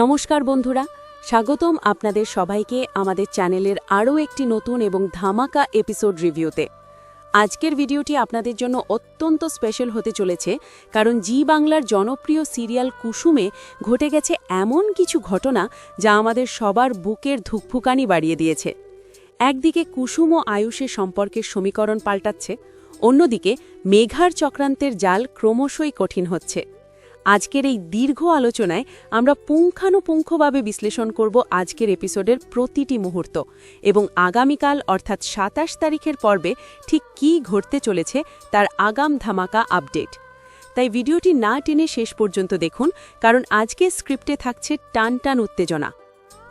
নমস্কার বন্ধুরা, স্বাগতম আপনাদের সবাইকে আমাদের চ্যানেলের আরও একটি নতুন এবং ধামাকা এপিসোড রিভিউতে আজকের ভিডিওটি আপনাদের জন্য অত্যন্ত স্পেশাল হতে চলেছে, কারণ জি বাংলার জনপ্রিয় সিরিয়াল কুসুমে ঘটে গেছে এমন কিছু ঘটনা যা আমাদের সবার বুকের ধুকফুকানি বাড়িয়ে দিয়েছে। একদিকে কুসুম ও আয়ুষের সম্পর্কের সমীকরণ পাল্টাচ্ছে, অন্যদিকে মেঘার চক্রান্তের জাল ক্রমশই কঠিন হচ্ছে। আজকের এই দীর্ঘ আলোচনায় আমরা পুঙ্খানুপুঙ্খভাবে বিশ্লেষণ করব আজকের এপিসোডের প্রতিটি মুহূর্ত এবং আগামীকাল, অর্থাৎ সাতাশ তারিখের পর্বে, ঠিক কী ঘটতে চলেছে তার আগাম ধামাকা আপডেট। তাই ভিডিওটি না টেনে শেষ পর্যন্ত দেখুন, কারণ আজকের স্ক্রিপ্টে থাকছে টান টান উত্তেজনা।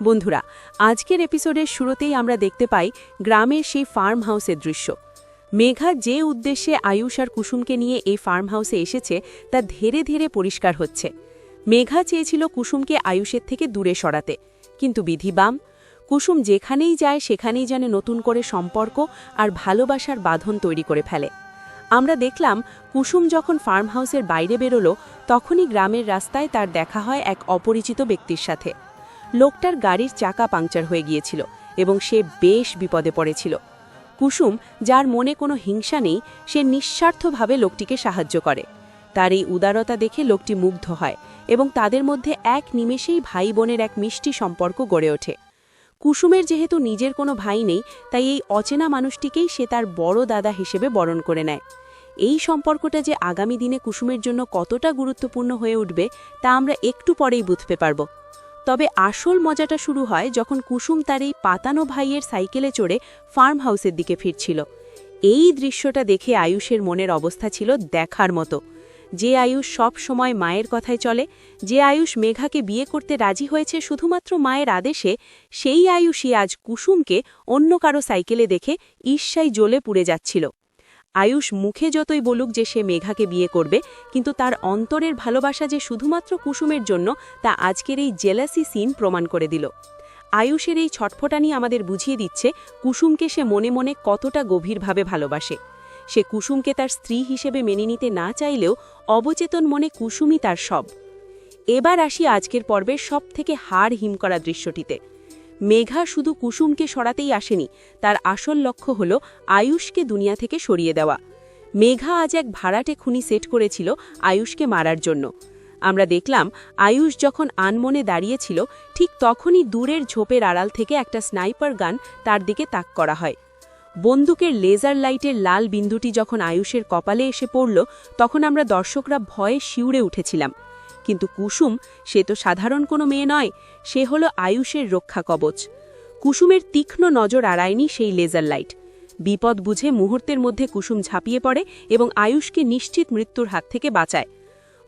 বন্ধুরা, আজকের এপিসোডের শুরুতেই আমরা দেখতে পাই গ্রামের সেই ফার্ম হাউসের দৃশ্য। মেঘা যে উদ্দেশ্যে আয়ুষ আর কুসুমকে নিয়ে এই ফার্ম হাউসে এসেছে, তা ধীরে ধীরে পরিষ্কার হচ্ছে। মেঘা চেয়েছিল কুসুমকে আয়ুষের থেকে দূরে সরাতে, কিন্তু বিধিবাম কুসুম যেখানেই যায় সেখানেই যেন নতুন করে সম্পর্ক আর ভালোবাসার বাঁধন তৈরি করে ফেলে। আমরা দেখলাম, কুসুম যখন ফার্ম হাউসের বাইরে বেরোলো, তখনই গ্রামের রাস্তায় তার দেখা হয় এক অপরিচিত ব্যক্তির সাথে। লোকটার গাড়ির চাকা পাংচার হয়ে গিয়েছিল এবং সে বেশ বিপদে পড়েছিল। কুসুম, যার মনে কোনো হিংসা নেই, সে নিঃস্বার্থভাবে লোকটিকে সাহায্য করে। তার এই উদারতা দেখে লোকটি মুগ্ধ হয় এবং তাদের মধ্যে এক নিমেষেই ভাই বোনের এক মিষ্টি সম্পর্ক গড়ে ওঠে। কুসুমের যেহেতু নিজের কোনো ভাই নেই, তাই এই অচেনা মানুষটিকেই সে তার বড় দাদা হিসেবে বরণ করে নেয়। এই সম্পর্কটা যে আগামী দিনে কুসুমের জন্য কতটা গুরুত্বপূর্ণ হয়ে উঠবে, তা আমরা একটু পরেই বুঝতে পারব। তবে আসল মজাটা শুরু হয় যখন কুসুম তার এই পাতানো ভাইয়ের সাইকেলে চড়ে ফার্ম হাউসের দিকে ফিরছিল। এই দৃশ্যটা দেখে আয়ুষের মনের অবস্থা ছিল দেখার মতো। যে আয়ুষ সব সময় মায়ের কথায় চলে, যে আয়ুষ মেঘাকে বিয়ে করতে রাজি হয়েছে শুধুমাত্র মায়ের আদেশে, সেই আয়ুষই আজ কুসুমকে অন্য কারও সাইকেলে দেখে ঈর্ষায় জ্বলে পুড়ে যাচ্ছিল। আয়ুষ মুখে যতই বলুক যে সে মেঘাকে বিয়ে করবে, কিন্তু তার অন্তরের ভালোবাসা যে শুধুমাত্র কুসুমের জন্য, তা আজকের এই জেলাসি সিন প্রমাণ করে দিল। আয়ুষের এই ছটফটানি আমাদের বুঝিয়ে দিচ্ছে কুসুমকে সে মনে মনে কতটা গভীরভাবে ভালোবাসে। সে কুসুমকে তার স্ত্রী হিসেবে মেনে নিতে না চাইলেও অবচেতন মনে কুসুমই তার সব। এবার আসি আজকের পর্বের সব থেকে হাড় হিম করা দৃশ্যটিতে। মেঘা শুধু কুসুমকে সরাতেই আসেনি, তার আসল লক্ষ্য হল আয়ুষকে দুনিয়া থেকে সরিয়ে দেওয়া। মেঘা আজ এক ভাড়াটে খুনি সেট করেছিল আয়ুষকে মারার জন্য। আমরা দেখলাম, আয়ুষ যখন আনমনে দাঁড়িয়েছিল, ঠিক তখনই দূরের ঝোপের আড়াল থেকে একটা স্নাইপার গান তার দিকে তাক করা হয়। বন্দুকের লেজার লাইটের লাল বিন্দুটি যখন আয়ুষের কপালে এসে পড়ল, তখন আমরা দর্শকরা ভয়ে শিউরে উঠেছিলাম। কিন্তু কুসুম, সে তো সাধারণ কোনো মেয়ে নয়, সে হলো আয়ুষের রক্ষা কবচ। কুসুমের তীক্ষ্ণ নজর আড়ায়নি সেই লেজার লাইট। বিপদ বুঝে মুহূর্তের মধ্যে কুসুম ঝাঁপিয়ে পড়ে এবং আয়ুষকে নিশ্চিত মৃত্যুর হাত থেকে বাঁচায়।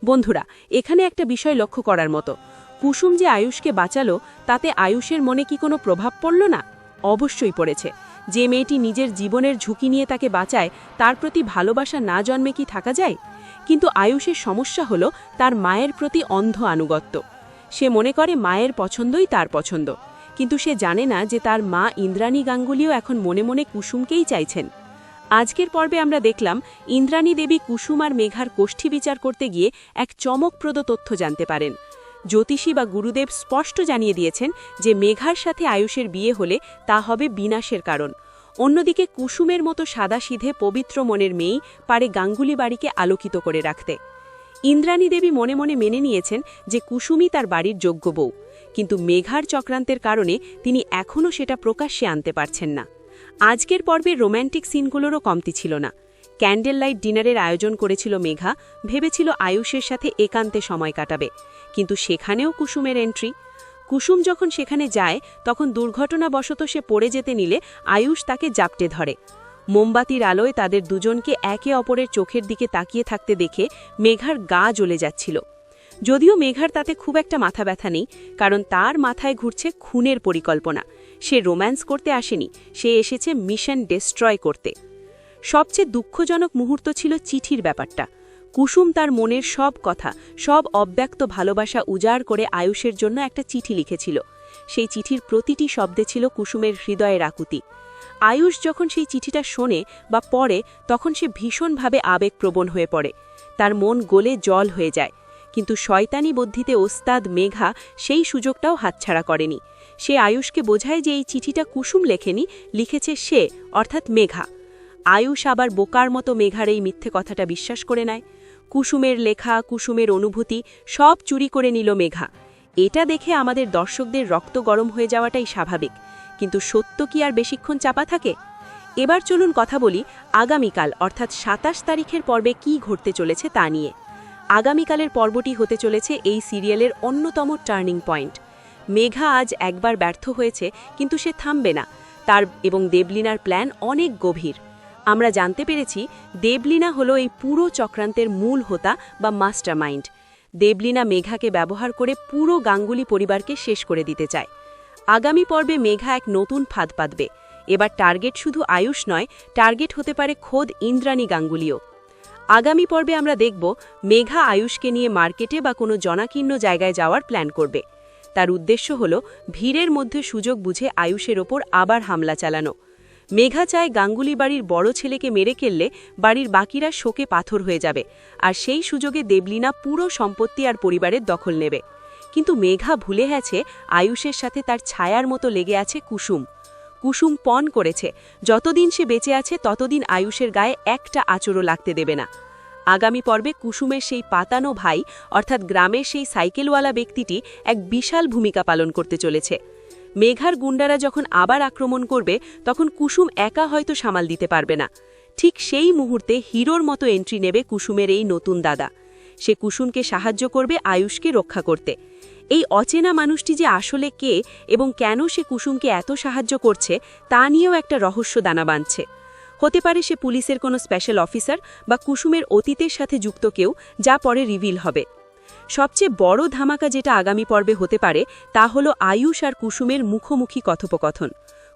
বন্ধুরা, এখানে একটা বিষয় লক্ষ্য করার মতো। কুসুম যে আয়ুষকে বাঁচালো, তাতে আয়ুষের মনে কি কোনো প্রভাব পড়ল না? অবশ্যই পড়েছে। যে মেয়েটি নিজের জীবনের ঝুঁকি নিয়ে তাকে বাঁচায়, তার প্রতি ভালোবাসা না জন্মে কি থাকা যায়? কিন্তু আয়ুষের সমস্যা হলো তার মায়ের প্রতি অন্ধ আনুগত্য। সে মনে করে মায়ের পছন্দই তার পছন্দ। কিন্তু সে জানে না যে তার মা ইন্দ্রাণী গাঙ্গুলিও এখন মনে মনে কুসুমকেই চাইছেন। আজকের পর্বে আমরা দেখলাম ইন্দ্রাণী দেবী কুসুম আর মেঘার কোষ্ঠী বিচার করতে গিয়ে এক চমকপ্রদ তথ্য জানতে পারেন। জ্যোতিষী বা গুরুদেব স্পষ্ট জানিয়ে দিয়েছেন যে মেঘার সাথে আয়ুষের বিয়ে হলে তা হবে বিনাশের কারণ। অন্যদিকে কুসুমের মতো সাদা সিধে পবিত্র মনের মেয়েই পারে গাঙ্গুলি বাড়িকে আলোকিত করে রাখতে। ইন্দ্রাণী দেবী মনে মনে মেনে নিয়েছেন যে কুসুমই তার বাড়ির যোগ্য বউ। কিন্তু মেঘার চক্রান্তের কারণে তিনি এখনও সেটা প্রকাশ্যে আনতে পারছেন না। আজকের পর্বে রোম্যান্টিক সিনগুলোরও কমতি ছিল না। ক্যান্ডেল লাইট ডিনারের আয়োজন করেছিল মেঘা, ভেবেছিল আয়ুষের সাথে একান্তে সময় কাটাবে। কিন্তু সেখানেও কুসুমের এন্ট্রি কুসুম যখন সেখানে যায়, তখন দুর্ঘটনাবশত সে পড়ে যেতে নিলে আয়ুষ তাকে জাপটে ধরে। মোমবাতির আলোয় তাদের দুজনকে একে অপরের চোখের দিকে তাকিয়ে থাকতে দেখে মেঘার গা জ্বলে যাচ্ছিল। যদিও মেঘার তাতে খুব একটা মাথা ব্যথা নেই, কারণ তার মাথায় ঘুরছে খুনের পরিকল্পনা। সে রোম্যান্স করতে আসেনি, সে এসেছে মিশন ডেস্ট্রয় করতে। সবচেয়ে দুঃখজনক মুহূর্ত ছিল চিঠির ব্যাপারটা। কুসুম তার মনের সব কথা, সব অব্যক্ত ভালোবাসা উজাড় করে আয়ুষের জন্য একটা চিঠি লিখেছিল। সেই চিঠির প্রতিটি শব্দে ছিল কুসুমের হৃদয়ের আকুতি। আয়ুষ যখন সেই চিঠিটা শোনে বা পড়ে, তখন সে ভীষণভাবে আবেগপ্রবণ হয়ে পড়ে। তার মন গলে জল হয়ে যায়। কিন্তু শয়তানি বুদ্ধিতে ওস্তাদ মেঘা সেই সুযোগটাও হাতছাড়া করেনি। সে আয়ুষকে বোঝায় যে এই চিঠিটা কুসুম লেখেনি, লিখেছে সে, অর্থাৎ মেঘা। আয়ুষ আবার বোকার মতো মেঘার এই মিথ্যে কথাটা বিশ্বাস করে নেয়। কুসুমের লেখা, কুসুমের অনুভূতি সব চুরি করে নিল মেঘা। এটা দেখে আমাদের দর্শকদের রক্ত গরম হয়ে যাওয়াটাই স্বাভাবিক। কিন্তু সত্য কি আর বেশিক্ষণ চাপা থাকে? এবার চলুন কথা বলি আগামীকাল, অর্থাৎ সাতাশ তারিখের পর্বে কি ঘটতে চলেছে তা নিয়ে। আগামীকালের পর্বটি হতে চলেছে এই সিরিয়ালের অন্যতম টার্নিং পয়েন্ট। মেঘা আজ একবার ব্যর্থ হয়েছে, কিন্তু সে থামবে না। তার এবং দেবলিনার প্ল্যান অনেক গভীর। আমরা জানতে পেরেছি দেবলিনা হলো এই পুরো চক্রান্তের মূল হোতা বা মাস্টার মাইন্ড দেবলিনা মেঘাকে ব্যবহার করে পুরো গাঙ্গুলি পরিবারকে শেষ করে দিতে চায়। আগামী পর্বে মেঘা এক নতুন ফাঁদ পাতবে। এবার টার্গেট শুধু আয়ুষ নয়, টার্গেট হতে পারে খোদ ইন্দ্রাণী গাঙ্গুলিও। আগামী পর্বে আমরা দেখব মেঘা আয়ুষকে নিয়ে মার্কেটে বা কোনো জনাকীর্ণ জায়গায় যাওয়ার প্ল্যান করবে। তার উদ্দেশ্য হল ভিড়ের মধ্যে সুযোগ বুঝে আয়ুষের ওপর আবার হামলা চালানো। মেঘা চায় গাঙ্গুলি বাড়ির বড় ছেলেকে মেরে খেললে বাড়ির বাকিরা শোকে পাথর হয়ে যাবে, আর সেই সুযোগে দেবলিনা পুরো সম্পত্তি আর পরিবারের দখল নেবে। কিন্তু মেঘা ভুলে গেছে আয়ুষের সাথে তার ছায়ার মতো লেগে আছে কুসুম। কুসুম পণ করেছে, যতদিন সে বেঁচে আছে ততদিন আয়ুষের গায়ে একটা আচরও লাগতে দেবে না। আগামী পর্বে কুসুমের সেই পাতানো ভাই, অর্থাৎ গ্রামের সেই সাইকেলওয়ালা ব্যক্তিটি এক বিশাল ভূমিকা পালন করতে চলেছে। মেঘার গুন্ডারা যখন আবার আক্রমণ করবে, তখন কুসুম একা হয়তো সামাল দিতে পারবে না। ঠিক সেই মুহূর্তে হিরোর মতো এন্ট্রি নেবে কুসুমের এই নতুন দাদা। সে কুসুমকে সাহায্য করবে আয়ুষকে রক্ষা করতে। এই অচেনা মানুষটি যে আসলে কে এবং কেন সে কুসুমকে এত সাহায্য করছে, তা নিয়েও একটা রহস্য দানা বাঁধছে। হতে পারে সে পুলিশের কোনো স্পেশাল অফিসার বা কুসুমের অতীতের সাথে যুক্ত কেউ, যা পরে রিভিল হবে। সবচেয়ে বড় ধামাকা যেটা আগামী পর্বে হতে পারে, তা হল আয়ুষ আর কুসুমের মুখোমুখি কথোপকথন।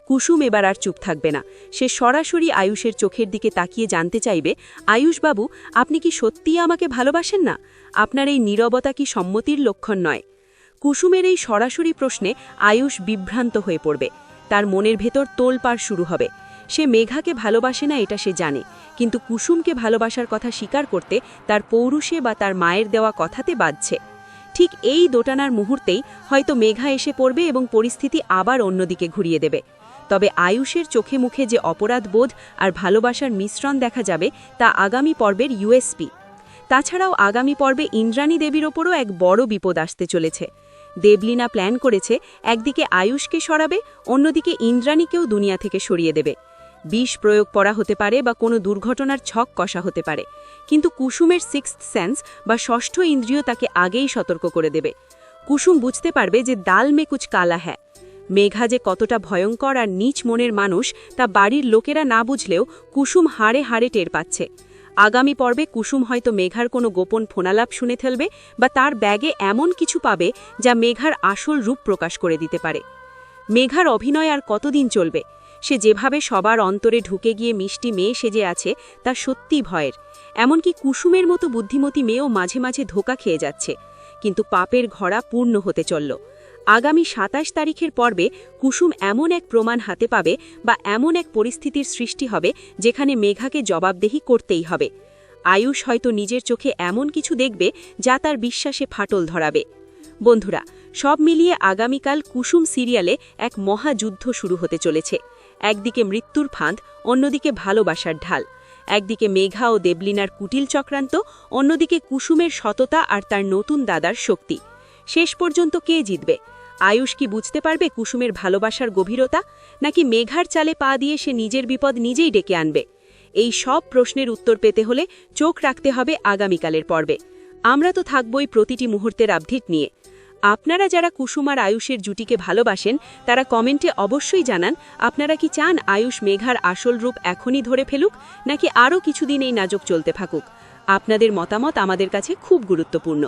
কুসুম এবার আর চুপ থাকবে না। সে সরাসরি আয়ুষের চোখের দিকে তাকিয়ে জানতে চাইবে, আয়ুষবাবু, আপনি কি সত্যিই আমাকে ভালোবাসেন না? আপনার এই নীরবতা কি সম্মতির লক্ষণ নয়? কুসুমের এই সরাসরি প্রশ্নে আয়ুষ বিভ্রান্ত হয়ে পড়বে। তার মনের ভেতর তোলপাড় শুরু হবে। সে মেঘাকে ভালোবাসে না, এটা সে জানে। কিন্তু কুসুমকে ভালোবাসার কথা স্বীকার করতে তার পৌরুষে বা তার মায়ের দেওয়া কথাতে বাজছে। ঠিক এই দোটানার মুহূর্তেই হয়তো মেঘা এসে পড়বে এবং পরিস্থিতি আবার অন্যদিকে ঘুরিয়ে দেবে। তবে আয়ুষের চোখে মুখে যে অপরাধ বোধ আর ভালোবাসার মিশ্রণ দেখা যাবে তা আগামী পর্বের ইউএসপি তাছাড়াও আগামী পর্বে ইন্দ্রাণী দেবীর ওপরও এক বড় বিপদ আসতে চলেছে। দেবলিনা প্ল্যান করেছে, একদিকে আয়ুষকে সরাবে, অন্যদিকে ইন্দ্রাণীকেও দুনিয়া থেকে সরিয়ে দেবে। বিষ প্রয়োগ করা হতে পারে বা কোনো দুর্ঘটনার ছক কষা হতে পারে। কিন্তু কুসুমের সিক্সথ সেন্স বা ষষ্ঠ ইন্দ্রিয় তাকে আগেই সতর্ক করে দেবে। কুসুম বুঝতে পারবে যে দাল মে কুচ কালা হ্যাঁ মেঘা যে কতটা ভয়ঙ্কর আর নিচ মনের মানুষ, তা বাড়ির লোকেরা না বুঝলেও কুসুম হাড়ে হাড়ে টের পাচ্ছে। আগামী পর্বে কুসুম হয়তো মেঘার কোনো গোপন ফোনালাপ শুনে ফেলবে বা তার ব্যাগে এমন কিছু পাবে যা মেঘার আসল রূপ প্রকাশ করে দিতে পারে। মেঘার অভিনয় আর কতদিন চলবে? সে যেভাবে সবার অন্তরে ঢুকে গিয়ে মিষ্টি মেয়ে সেজে আছে, তা সত্যি ভয়ের। এমনকি কুসুমের মতো বুদ্ধিমতী মেয়েও মাঝে মাঝে ধোকা খেয়ে যাচ্ছে। কিন্তু পাপের ঘড়া পূর্ণ হতে চলল। আগামী সাতাশ তারিখের পর্বে কুসুম এমন এক প্রমাণ হাতে পাবে বা এমন এক পরিস্থিতির সৃষ্টি হবে যেখানে মেঘাকে জবাবদেহি করতেই হবে। আয়ুষ হয়তো নিজের চোখে এমন কিছু দেখবে যা তার বিশ্বাসে ফাটল ধরাবে। বন্ধুরা, সব মিলিয়ে আগামীকাল কুসুম সিরিয়ালে এক মহাযুদ্ধ শুরু হতে চলেছে। একদিকে মৃত্যুর ফাঁদ, অন্যদিকে ভালোবাসার ঢাল। একদিকে মেঘা ও দেবলিনার কুটিল চক্রান্ত, অন্যদিকে কুসুমের সততা আর তার নতুন দাদার শক্তি। শেষ পর্যন্ত কে জিতবে? আয়ুষ কি বুঝতে পারবে কুসুমের ভালোবাসার গভীরতা, নাকি মেঘার চালে পা দিয়ে সে নিজের বিপদ নিজেই ডেকে আনবে? এই সব প্রশ্নের উত্তর পেতে হলে চোখ রাখতে হবে আগামীকালের পর্বে। আমরা তো থাকবই প্রতিটি মুহূর্তের আপডেট নিয়ে। আপনারা যারা কুসুম আর আয়ুষের জুটিকে ভালোবাসেন, তারা কমেন্টে অবশ্যই জানান, আপনারা কি চান আয়ুষ মেঘার আসল রূপ এখনই ধরে ফেলুক, নাকি আরও কিছুদিন এই নাজক চলতে থাকুক? আপনাদের মতামত আমাদের কাছে খুব গুরুত্বপূর্ণ।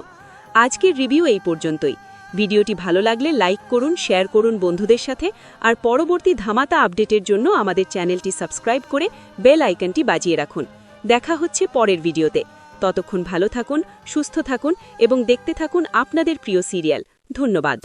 আজকের রিভিউ এই পর্যন্তই। ভিডিওটি ভালো লাগলে লাইক করুন, শেয়ার করুন বন্ধুদের সাথে, আর পরবর্তী ধামাতা আপডেটের জন্য আমাদের চ্যানেলটি সাবস্ক্রাইব করে বেল আইকনটি বাজিয়ে রাখুন। দেখা হচ্ছে পরের ভিডিওতে। ততক্ষণ ভালো থাকুন সুস্থ থাকুন এবং দেখতে থাকুন আপনাদের প্রিয় সিরিয়াল। ধন্যবাদ।